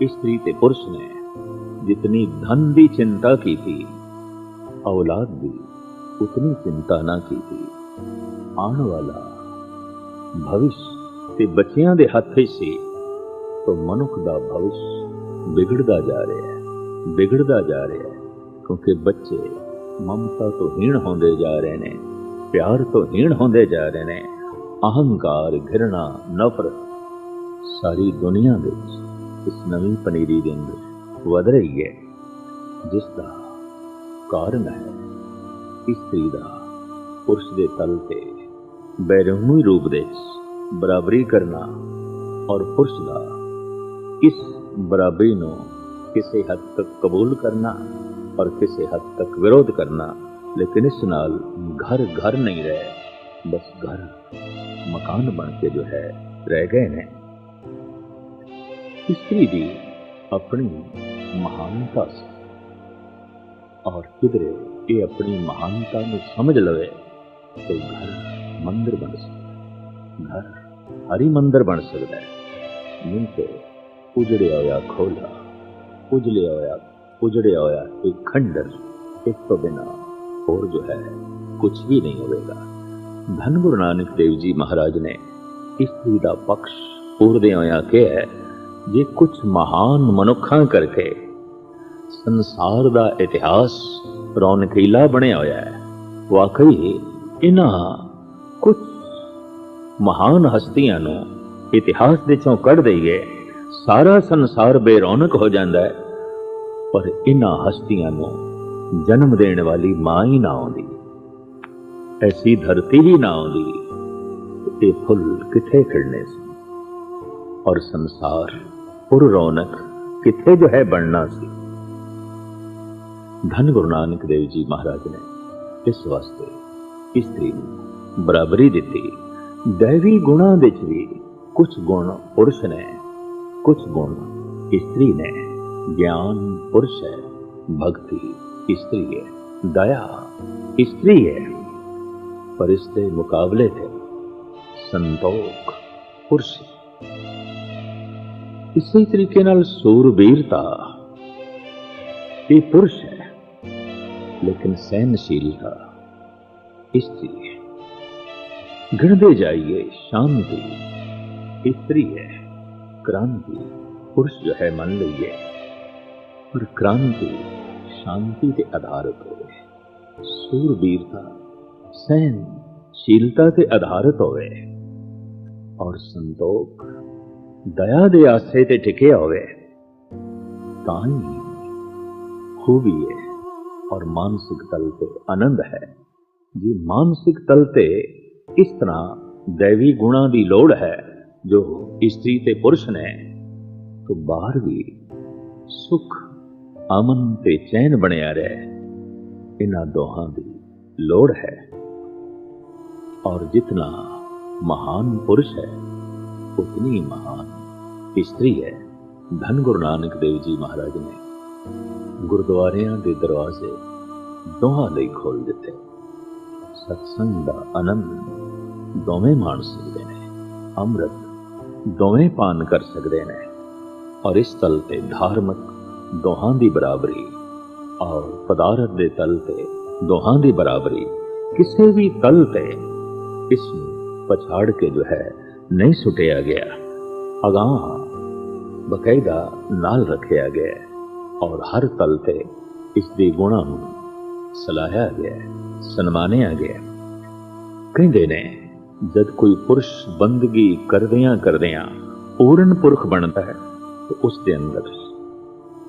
ਇਸਤਰੀ ਤੇ ਪੁਰਸ਼ ਨੇ ਜਿਤਨੀ ਧਨ ਦੀ ਚਿੰਤਾ ਕੀਤੀ, ਔਲਾਦ ਦੀ ਉਤਨੀ ਚਿੰਤਾ ਨਾ ਕੀਤੀ। ਆਉਣ ਵਾਲਾ ਭਵਿਸ਼ ਤੇ ਬੱਚਿਆਂ ਦੇ ਹੱਥ ਵਿੱਚ ਸੀ, ਤਾਂ ਮਨੁੱਖ ਦਾ ਭਵਿਸ਼ ਵਿਗੜਦਾ ਜਾ ਰਿਹਾ ਹੈ, ਵਿਗੜਦਾ ਜਾ ਰਿਹਾ ਹੈ, ਕਿਉਂਕਿ ਬੱਚੇ ਮਮਤਾ ਤੋਂ ਹੀਣ ਹੁੰਦੇ ਜਾ ਰਹੇ ਨੇ, ਪਿਆਰ ਤੋਂ ਹੀਣ ਹੁੰਦੇ ਜਾ ਰਹੇ ਨੇ, ਅਹੰਕਾਰ, ਘਿਰਣਾ, ਨਫ਼ਰਤ ਸਾਰੀ ਦੁਨੀਆ ਵਿੱਚ ਇਸ ਨਵੀਂ ਪਨੀਰੀ ਰਿੰਗ ਅੰਦਰ ਵਧ ਰਹੀ ਹੈ, ਜਿਸ ਦਾ ਕਾਰਨ ਹੈ ਇਸਤਰੀ ਦਾ ਪੁਰਸ਼ ਦੇ ਤਲ ਤੇ ਬੈਰੂਮੀ ਰੂਪ ਦੇ ਬਰਾਬਰੀ ਕਰਨਾ ਔਰ ਪੁਰਸ਼ ਦਾ ਇਸ ਬਰਾਬਰੀ ਨੂੰ ਕਿਸੇ ਹੱਦ ਤੱਕ ਕਬੂਲ ਕਰਨਾ ਔਰ ਕਿਸੇ ਹੱਦ ਤੱਕ ਵਿਰੋਧ ਕਰਨਾ, ਲੇਕਿਨ ਇਸ ਨਾਲ ਘਰ ਘਰ ਨਹੀਂ ਰਹੇ, ਬਸ ਘਰ ਮਕਾਨ ਬਣ ਕੇ ਜੋ ਹੈ, ਰਹਿ ਗਏ ਨੇ। ਇਸਤਰੀ ਦੀ ਆਪਣੀ ਮਹਾਨਤਾ ਸੀ। ਔਰ ਕਿਧਰੇ ਇਹ ਆਪਣੀ ਮਹਾਨਤਾ ਨੂੰ ਸਮਝ ਲਵੇ, ਤਾਂ ਘਰ ਮੰਦਰ ਬਣ ਸਕਦਾ ਘਰ ਹਰੀ ਮੰਦਰ ਬਣ ਸਕਦਾ ਹੈ। ਨਹੀਂ ਤੇ ਉਜੜਿਆ ਹੋਇਆ ਖੋਲਾ, ਉਜਲਿਆ ਹੋਇਆ, ਉਜੜਿਆ ਹੋਇਆ ਇੱਕ ਖੰਡਰ, ਇਸ ਤੋਂ ਬਿਨਾ ਹੋਰ ਜੋ ਹੈ ਕੁਝ ਵੀ ਨਹੀਂ ਹੋਵੇਗਾ। ਧੰਨ ਗੁਰੂ ਨਾਨਕ ਦੇਵ ਜੀ ਮਹਾਰਾਜ ਨੇ ਇਸਤਰੀ ਦਾ ਪਕਸ਼ ਪੂਰਦੇ ਹੋਇਆ ਕਿਹਾ ਹੈ ਜੇ ਕੁਝ ਮਹਾਨ ਮਨੁੱਖਾਂ ਕਰਕੇ ਸੰਸਾਰ ਦਾ ਇਤਿਹਾਸ ਰੌਣਕੀਲਾ ਬਣਿਆ ਹੋਇਆ ਹੈ, ਵਾਕਈ ਇਹਨਾਂ ਕੁਝ ਮਹਾਨ ਹਸਤੀਆਂ ਨੂੰ ਇਤਿਹਾਸ ਦੇ ਚੋਂ ਕੱਢ ਦਈਏ, ਸਾਰਾ ਸੰਸਾਰ ਬੇਰੌਣਕ ਹੋ ਜਾਂਦਾ ਹੈ, ਪਰ ਇਹਨਾਂ ਹਸਤੀਆਂ ਨੂੰ ਜਨਮ ਦੇਣ ਵਾਲੀ ਮਾਂ ਹੀ ਨਾ ਆਉਂਦੀ, ਐਸੀ ਧਰਤੀ ਹੀ ਨਾ ਆਉਂਦੀ, ਇਹ ਫੁੱਲ ਕਿੱਥੇ ਖਿੜਨੇ ਸੀ? ਔਰ ਸੰਸਾਰ ਪੁਰ ਰੌਣਕ ਕਿੱਥੇ ਜੋ ਹੈ ਬਣਨਾ ਸੀ। ਧੰਨ ਗੁਰੂ ਨਾਨਕ ਦੇਵ ਜੀ ਮਹਾਰਾਜ ਨੇ ਇਸ ਵਾਸਤੇ ਇਸਤਰੀ ਨੂੰ ਬਰਾਬਰੀ ਦਿੱਤੀ। ਦੇਵੀ ਗੁਣਾਂ ਵਿੱਚ ਵੀ ਕੁਝ ਗੁਣ ਪੁਰਸ਼ ਨੇ ਕੁਝ ਗੁਣ ਇਸਤਰੀ ਨੇ। ਗਿਆਨ ਪੁਰਸ਼ ਹੈ, ਭਗਤੀ ਇਸਤਰੀ ਹੈ, ਦਇਆ ਇਸਤਰੀ ਹੈ। ਪਰ ਇਸ ਦੇ ਮੁਕਾਬਲੇ ਤੇ ਸੰਤੋਖ ਪੁਰਸ਼ ਇਸੇ ਤਰੀਕੇ ਨਾਲ ਸੂਰਬੀਰਤਾ ਇਹ ਪੁਰਸ਼ ਹੈ, ਲੇਕਿਨ ਸਹਿਨਸ਼ੀਲਤਾ ਇਸਤਰੀ ਹੈ। ਗਿਣਦੇ ਜਾਈਏ ਸ਼ਾਂਤੀ ਇਸਤਰੀ ਹੈ, ਕ੍ਰਾਂਤੀ ਪੁਰਸ਼ ਜੋ ਹੈ ਮੰਨ ਲਈਏ। ਪਰ ਕ੍ਰਾਂਤੀ ਸ਼ਾਂਤੀ ਤੇ ਆਧਾਰਿਤ ਹੋਵੇ ਸੂਰਬੀਰਤਾ ਸਹਿਨਸ਼ੀਲਤਾ ਤੇ ਆਧਾਰਿਤ ਹੋਵੇ। ਔਰ ਸੰਤੋਖ ਦਇਆ ਦੇ ਆਸੇ ਤੇ ਟਿਕਿਆ ਹੋਵੇ ਤਾਂ ਹੀ ਖੂਬੀ ਹੈ ਔਰ ਮਾਨਸਿਕ ਤਲ ਤੇ ਆਨੰਦ ਹੈ। ਜੀ ਮਾਨਸਿਕ ਤਲ ਤੇ ਇਸ ਤਰ੍ਹਾਂ ਦੇਵੀ ਗੁਣਾਂ ਦੀ ਲੋੜ ਹੈ, ਜੋ ਇਸਤਰੀ ਤੇ ਪੁਰਸ਼ ਨੇ, ਤੋਂ ਬਾਹਰ ਵੀ ਸੁਖ, ਅਮਨ ਤੇ ਚੈਨ ਬਣਿਆ ਰਹੇ, ਇਹਨਾਂ ਦੋਹਾਂ ਦੀ ਲੋੜ ਹੈ। ਔਰ ਜਿਤਨਾ ਮਹਾਨ ਪੁਰਸ਼ ਹੈ ਉਤਨੀ ਮਹਾਨ ਇਸਤਰੀ ਹੈ ਧੰਨ ਗੁਰੂ ਨਾਨਕ ਦੇਵ ਜੀ ਮਹਾਰਾਜ ਨੇ ਗੁਰਦੁਆਰਿਆਂ ਦੇ ਦਰਵਾਜ਼ੇ ਦੋਹਾਂ ਲਈ ਖੋਲ ਦਿੱਤੇ। ਸਤਸੰਗ ਦਾ ਆਨੰਦ ਦੋਵੇਂ ਮਾਣ ਸਕਦੇ ਨੇ, ਅੰਮ੍ਰਿਤ ਦੋਵੇਂ ਪਾਨ ਕਰ ਸਕਦੇ ਨੇ, ਔਰ ਇਸ ਤਲ ਤੇ ਧਾਰਮਿਕ ਦੋਹਾਂ ਦੀ ਬਰਾਬਰੀ, ਔਰ ਪਦਾਰਥ ਦੇ ਤਲ ਤੇ ਦੋਹਾਂ ਦੀ ਬਰਾਬਰੀ, ਕਿਸੇ ਵੀ ਤਲ ਤੇ ਇਸ ਨੂੰ ਪਛਾੜ ਕੇ ਜੋ ਹੈ ਨਹੀਂ ਸੁਟਿਆ ਗਿਆ। ਅਗਾਹ ਬਕਾਇਦਾ ਨਾਲ ਰੱਖਿਆ ਗਿਆ ਔਰ ਹਰ ਤਲ ਤੇ ਇਸ ਦੇ ਗੁਣਾਂ ਨੂੰ ਸਲਾਹਿਆ ਗਿਆ, ਸਨਮਾਨਿਆ ਗਿਆ। ਕਹਿੰਦੇ ਨੇ, ਜਦ ਕੋਈ ਪੁਰਸ਼ ਬੰਦਗੀ ਕਰਦਿਆਂ ਕਰਦਿਆਂ ਪੂਰਨ ਪੁਰਖ ਬਣਦਾ ਹੈ, ਤਾਂ ਉਸ ਦੇ ਅੰਦਰ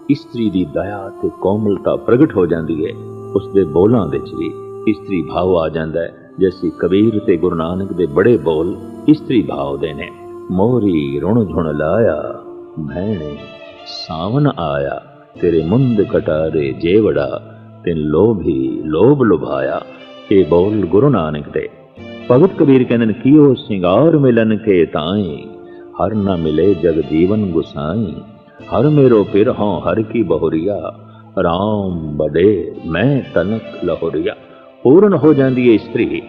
ਇਸਤਰੀ ਦੀ ਦਇਆ ਤੇ ਕੋਮਲਤਾ ਪ੍ਰਗਟ ਹੋ ਜਾਂਦੀ ਹੈ। ਉਸ ਦੇ ਬੋਲਾਂ ਵਿੱਚ ਵੀ ਇਸਤਰੀ ਭਾਵ ਆ ਜਾਂਦਾ ਹੈ। ਜੈਸੀ ਕਬੀਰ ਤੇ ਗੁਰੂ ਨਾਨਕ ਦੇ ਬੜੇ ਬੋਲ ਇਸਤਰੀ ਭਾਵ ਦੇ ਨੇ ਮੋਰੀ ਰੁਣ ਝੁਣ ਲਾਇਆ ਭੈਣੇ ਸਾਵਨ ਆਇਆ ਤੇਰੇ ਮੁੰਦ ਕਟਾਰੇ ਜੇਵੜਾ ਤਿਨ ਲੋਭੀ ਲੋਭ ਲੁਭਾਇਆ ਇਹ ਬੋਲ ਗੁਰੂ ਨਾਨਕ ਦੇ ਭਗਤ ਕਬੀਰ ਕਹਿੰਦੇ ਨੇ ਕੀਓ ਸਿੰਗਾਰ ਮਿਲਨ ਕੇ ਤਾਈ ਹਰ ਨਾ ਮਿਲੇ ਜਗ ਜੀਵਨ ਗੁਸਾਈ ਹਰ ਮੇਰੋ ਪਿਰ ਹਉ ਹਰ ਕੀ ਬਹੁਰੀਆ ਰਾਮ ਬੜੇ ਮੈਂ ਤਨਕ ਲਹੋਰੀਆ ਪੂਰਨ ਹੋ ਜਾਂਦੀ ਹੈ ਇਸਤਰੀ,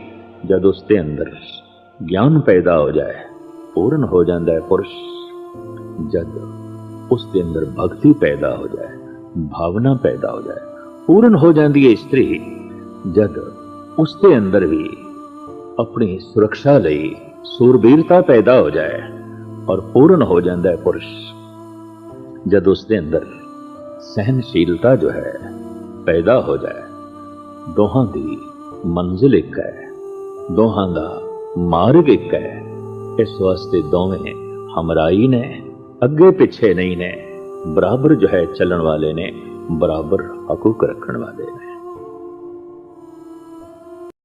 ਜਦ ਉਸ ਦੇ ਅੰਦਰ ਗਿਆਨ ਪੈਦਾ ਹੋ ਜਾਏ, ਪੂਰਨ ਹੋ ਜਾਂਦਾ ਹੈ ਪੁਰਸ਼। ਜਦ ਉਸ ਦੇ ਅੰਦਰ ਭਗਤੀ ਪੈਦਾ ਹੋ ਜਾਏ, ਭਾਵਨਾ ਪੈਦਾ ਹੋ ਜਾਏ, ਪੂਰਨ ਹੋ ਜਾਂਦੀ ਹੈ ਇਸਤਰੀ, ਜਦ ਉਸ ਦੇ ਅੰਦਰ ਵੀ ਆਪਣੀ ਸੁਰੱਖਿਆ ਲਈ ਸੂਰਬੀਰਤਾ ਪੈਦਾ ਹੋ ਜਾਏ ਔਰ ਪੂਰਨ ਹੋ ਜਾਂਦਾ ਹੈ ਪੁਰਸ਼। ਜਦ ਉਸ ਦੇ ਅੰਦਰ ਸਹਿਨਸ਼ੀਲਤਾ ਜੋ ਹੈ, ਪੈਦਾ ਹੋ ਜਾਏ ਦੋਹਾਂ ਦੀ ਮੰਜ਼ਿਲ ਇੱਕ ਹੈ। ਦੋਹਾਂ ਦਾ ਮਾਰਗ ਇੱਕ ਹੈ। ਇਸ ਵਾਸਤੇ ਦੋਵੇਂ ਹਮਰਾਈ ਨੇ, ਅੱਗੇ ਪਿੱਛੇ ਨਹੀਂ ਨੇ, ਬਰਾਬਰ ਜੋ ਹੈ ਚੱਲਣ ਵਾਲੇ ਨੇ, ਬਰਾਬਰ ਹਕੂਕ ਰੱਖਣ ਵਾਲੇ ਨੇ।